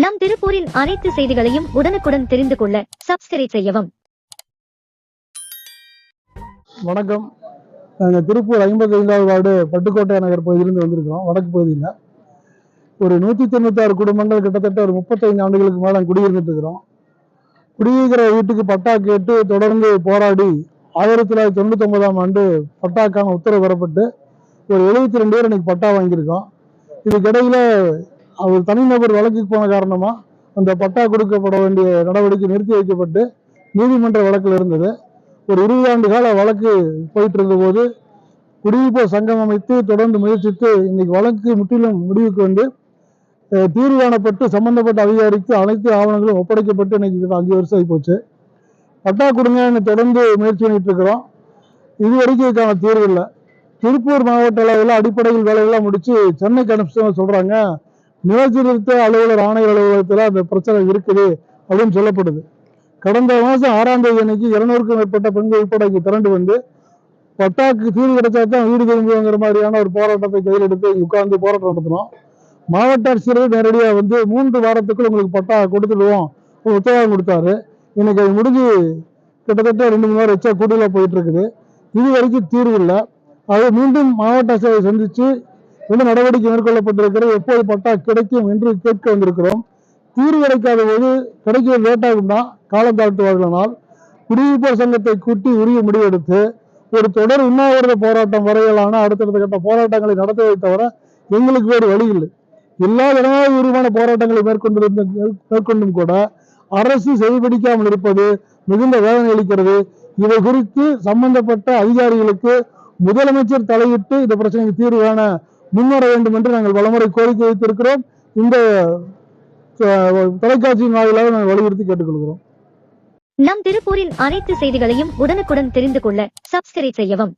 நம் திருப்பூரின் அனைத்து செய்திகளையும் உடனுக்குடன் தெரிந்து கொள்ள சப்ஸ்கிரைப் செய்யவும். வணக்கம். நாங்கள் திருப்பூர் ஐம்பத்தி ஐந்தாவது வார்டு பட்டுக்கோட்டை நகர் பகுதியிலிருந்து வந்திருக்கிறோம். வடக்கு பகுதியில். ஒரு நூற்றி தொண்ணூத்தாறு குடும்பங்கள் கிட்டத்தட்ட ஒரு முப்பத்தைந்து ஆண்டுகளுக்கு மேலே குடியிருந்துட்டு இருக்கிறோம். குடியிருக்கிற வீட்டுக்கு பட்டா கேட்டு தொடர்ந்து போராடி ஆயிரத்தி தொள்ளாயிரத்தி தொண்ணூத்தி ஒன்பதாம் ஆண்டு பட்டாக்கான உத்தரவு பெறப்பட்டு ஒரு எழுபத்தி ரெண்டு பேர் இன்னைக்கு பட்டா வாங்கியிருக்கோம். இதுக்கிடையில் அவர் தனிநபர் வழக்குக்கு போன காரணமா அந்த பட்டா கொடுக்கப்பட வேண்டிய நடவடிக்கை நிறுத்தி வைக்கப்பட்டு நீதிமன்ற வழக்கில் இருந்தது. ஒரு இருபது ஆண்டு கால வழக்கு போயிட்டு இருந்தபோது குடியிருப்போர் சங்கம் அமைத்து தொடர்ந்து முயற்சித்து இன்னைக்கு வழக்கு முற்றிலும் முடிவுக்கு வந்து தீர்வு காணப்பட்டு சம்பந்தப்பட்ட அதிகாரிக்கு அனைத்து ஆவணங்களும் ஒப்படைக்கப்பட்டு இன்னைக்கு அஞ்சு வருஷம் ஆகி போச்சு. பட்டா கொடுங்கன்னு தொடர்ந்து முயற்சி பண்ணிட்டு இருக்கிறோம். இது வரைக்கும் இதுக்கான தீர்வு இல்லை. திருப்பூர் மாவட்ட அளவில் அடிப்படையில் வேலையெல்லாம் முடிச்சு சென்னைக்கு அனுப்பிச்சு சொல்றாங்க. நிலச்சிருத்த அலுவலர் ஆணையர் அலுவலகத்தில் அந்த பிரச்சனை இருக்குது அப்படின்னு சொல்லப்படுது. கடந்த மாதம் ஆறாம் தேதி அன்னைக்கு இருநூறுக்கும் மேற்பட்ட பெண்கள் உட்பட திரண்டு வந்து பட்டாக்கு தீர்வு கிடைச்சா தான் வீடு திரும்புங்கிற மாதிரியான ஒரு போராட்டத்தை கையில் எடுத்து உட்கார்ந்து போராட்டம் நடத்தினோம். மாவட்ட ஆட்சியர்கள் நேரடியாக வந்து மூன்று வாரத்துக்குள் உங்களுக்கு பட்டா கொடுத்துடுவோம் உத்தரவாதம் கொடுத்தாரு. இன்னைக்கு அது முடிஞ்சு கிட்டத்தட்ட ரெண்டு மூணு வாரம் வச்சா கூடுதலாக போயிட்டு இருக்குது. இது வரைக்கும் தீர்வு இல்லை. அது மீண்டும் மாவட்ட ஆட்சியரை சந்திச்சு என்ன நடவடிக்கை மேற்கொள்ளப்பட்டிருக்கிறது? எப்போது பட்டா கிடைக்கும் என்று கேட்க வந்திருக்கிறோம். தீர்வு கிடைக்காத போது கிடைக்க லேட்டாகும் தான். காலம் தாழ்த்துவார்களானால் குடியிருப்போர் சங்கத்தை கூட்டி உரிய முடிவெடுத்து ஒரு தொடர் உண்ணாவிரத போராட்டம் வரையிலான அடுத்தடுத்த கட்ட போராட்டங்களை நடத்துவதை தவிர எங்களுக்கு வேறு வழி இல்லை. எல்லா ஜனநாயக உருவான போராட்டங்களை மேற்கொண்டிருந்த மேற்கொண்டும் கூட அரசு செயல்படிக்காமல் இருப்பது மிகுந்த வேதனை அளிக்கிறது. இவை குறித்து சம்பந்தப்பட்ட அதிகாரிகளுக்கு முதலமைச்சர் தலையிட்டு இந்த பிரச்சனைக்கு தீர்வு காண முன்வர வேண்டும் என்று நாங்கள் பலமுறை கோரிக்கை வைத்திருக்கிறோம். இந்த தொலைக்காட்சியின் வாயிலாக நாங்கள் வலியுறுத்தி கேட்டுக்கொள்கிறோம். நம் திருப்பூரின் அனைத்து செய்திகளையும் உடனுக்குடன் தெரிந்து கொள்ள சப்ஸ்கிரைப் செய்யவும்.